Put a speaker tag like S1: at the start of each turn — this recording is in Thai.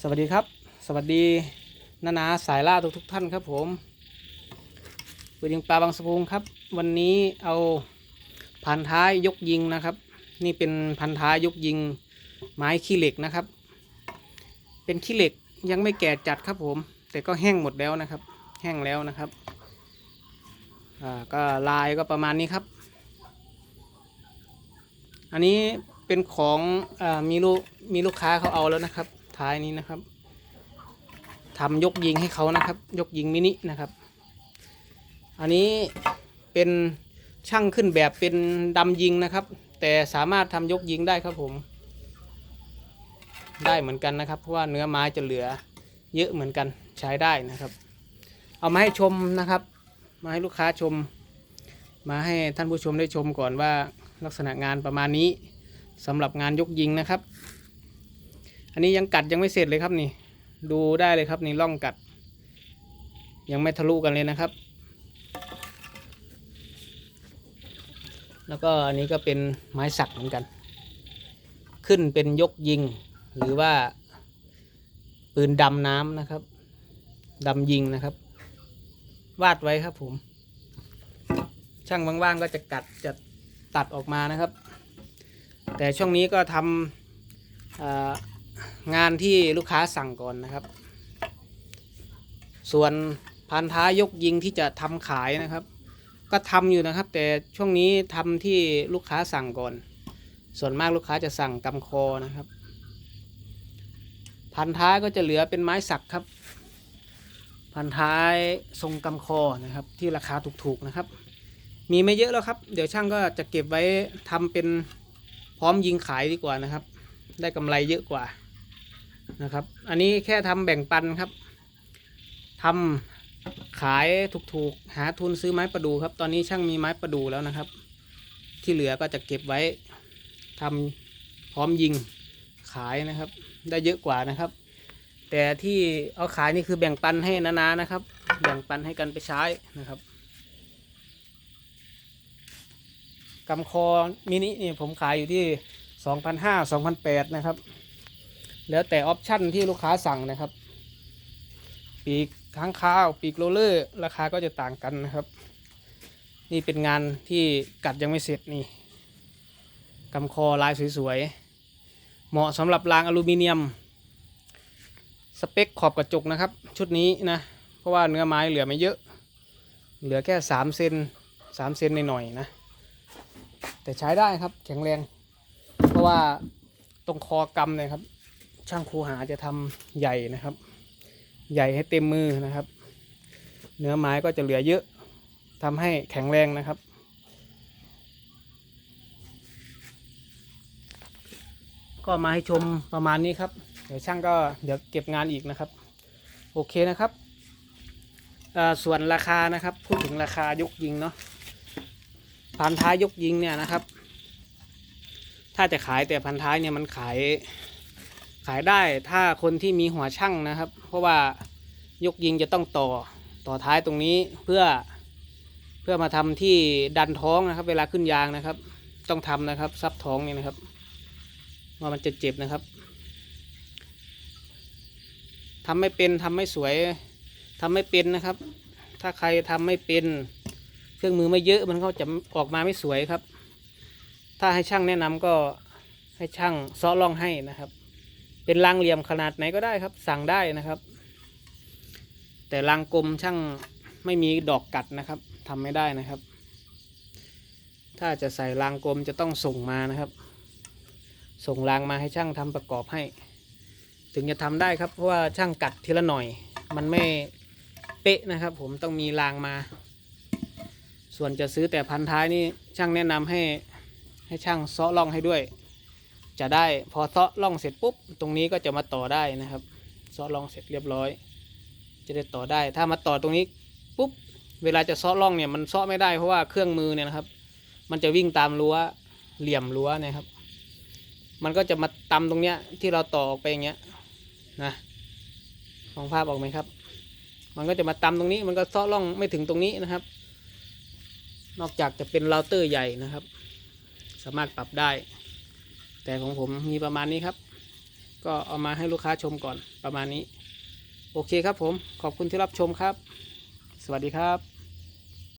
S1: สวัสดีครับ สวัสดีนานาสายล่าทุกทุกท่านครับผมปืนยิงปลาบางสะพุงครับ วันนี้เอาพันท้ายยกยิงนะครับ นี่เป็นพันท้ายยกยิงไม้ขี้เหล็กนะครับ เป็นขี้เหล็กยังไม่แก่จัดครับผม แต่ก็แห้งหมดแล้วนะครับ แห้งแล้วนะครับอ่าก็ลายก็ประมาณนี้ครับ อันนี้เป็นของอมีลูกมีลูกค้าเขาเอาแล้วนะครับ ท้ายนี้นะครับทำยกยิงให้เขานะครับ ยกยิงมินินะครับ อันนี้เป็นช่างขึ้นแบบเป็นดำยิงนะครับ แต่สามารถทำยกยิงได้ครับผม ได้เหมือนกันนะครับ เพราะว่าเนื้อไม้จะเหลือเยอะเหมือนกันใช้ได้นะครับ เอามาให้ชมนะครับ มาให้ลูกค้าชม มาให้ท่านผู้ชมได้ชมก่อนว่าลักษณะงานประมาณนี้สำหรับงานยกยิงนะครับ อันนี้ยังกัดยังไม่เสร็จเลยครับนี่ ดูได้เลยครับนี่ร่องกัด ยังไม่ทะลุกันเลยนะครับ แล้วก็อันนี้ก็เป็นไม้สักเหมือนกัน ขึ้นเป็นยกยิง หรือว่า ปืนดำน้ำนะครับดำยิงนะครับ วาดไว้ครับผม ช่างว่างๆก็จะกัดจะตัดออกมานะครับ แต่ช่วงนี้ก็ทำอ่อ งานที่ลูกค้าสั่งก่อนนะครับ ส่วนพันท้ายกยิงที่จะทำขายนะครับ ก็ทำอยู่นะครับ แต่ช่วงนี้ทำที่ลูกค้าสั่งก่อน ส่วนมากลูกค้าจะสั่งกำคอนะครับ พันท้ายก็จะเหลือเป็นไม้สักครับ พันท้ายทรงกำคอนะครับ ที่ราคาถูกๆนะครับ มีไม่เยอะแล้วครับ เดี๋ยวช่างก็จะเก็บไว้ทำเป็นพร้อมยิงขายดีกว่านะครับ ได้กำไรเยอะกว่า นะครับ อันนี้แค่ทำแบ่งปันครับทำขายถูกๆ หาทุนซื้อไม้ประดูครับ ตอนนี้ช่างมีไม้ประดูแล้วนะครับ ที่เหลือก็จะเก็บไว้ทำพร้อมยิงขายนะครับ ได้เยอะกว่านะครับ แต่ที่เอาขายนี่คือแบ่งปันให้นาๆนะครับ แบ่งปันให้กันไปใช้นะครับกำคอมินินี่ผมขายอยู่ที่ 2,500 2,800 นะครับ แล้วแต่ออปชั่นที่ลูกค้าสั่งนะครับ ปีกค้างคาวปีกโรลเลอร์ ราคาก็จะต่างกันนะครับ นี่เป็นงานที่กัดยังไม่เสร็จนี่กำคอลายสวยๆ เหมาะสำหรับรางอลูมิเนียม สเปคขอบกระจกนะครับ ชุดนี้นะ เพราะว่าเนื้อไม้เหลือไม่เยอะ เหลือแค่3เซน3เซนหน่อยๆนะ แต่ใช้ได้ครับแข็งแรง เพราะว่าตรงคอกำเนี่ยครับ ช่างครูหาจะทำใหญ่นะครับ ใหญ่ให้เต็มมือนะครับ เนื้อไม้ก็จะเหลือเยอะทำให้แข็งแรงนะครับก็มาให้ชมประมาณนี้ครับ เดี๋ยวช่างก็เดี๋ยวเก็บงานอีกนะครับ โอเคนะครับ ส่วนราคานะครับ พูดถึงราคายกยิงเนาะพันท้ายยกยิงเนี่ยนะครับ ถ้าจะขายแต่พันท้ายเนี่ยมันขาย ขายได้ถ้าคนที่มีหัวช่างนะครับ เพราะว่ายกยิงจะต้องต่อต่อท้ายตรงนี้เพื่อเพื่อมาทำที่ดันท้องนะครับ เวลาขึ้นยางนะครับ ต้องทำนะครับ ซับท้องนี่นะครับว่ามันจะเจ็บนะครับทำไม่เป็นทำไม่สวยทำไม่เป็นนะครับ ถ้าใครทำไม่เป็น เครื่องมือไม่เยอะมันก็จะออกมาไม่สวยครับ ถ้าให้ช่างแนะนำก็ให้ช่างซ้อล่องให้นะครับ เป็นรางเหลี่ยมขนาดไหนก็ได้ครับ สั่งได้นะครับ แต่รางกลมช่างไม่มีดอกกัดนะครับทำไม่ได้นะครับ ถ้าจะใส่รางกลมจะต้องส่งมานะครับ ส่งรางมาให้ช่างทำประกอบให้ ถึงจะทำได้ครับเพราะว่าช่างกัดทีละหน่อย มันไม่เป๊ะนะครับ ผมต้องมีรางมา ส่วนจะซื้อแต่พันท้ายนี่ช่างแนะนำให้ให้ช่างเซาะล่องให้ด้วย จะได้พอเซาะล่องเสร็จปุ๊บ ตรงนี้ก็จะมาต่อได้นะครับเซาะล่องเสร็จเรียบร้อย จะได้ต่อได้ ถ้ามาต่อตรงนี้ปุ๊บเวลาจะเซาะล่องเนี่ยมันเซาะไม่ได้เพราะว่าเครื่องมือเนี่ยนะครับ มันจะวิ่งตามรั้วเหลี่ยมรั้วนะครับ มันก็จะมาตำตรงเนี้ยที่เราต่อออกไปอย่างเงี้ยนะมองภาพออกไหมครับ มันก็จะมาตำตรงนี้ มันก็เซาะล่องไม่ถึงตรงนี้นะครับ นอกจากจะเป็นเราเตอร์ใหญ่นะครับ สามารถปรับได้ แต่ของผมมีประมาณนี้ครับ ก็เอามาให้ลูกค้าชมก่อนประมาณนี้ โอเคครับผมขอบคุณที่รับชมครับ สวัสดีครับ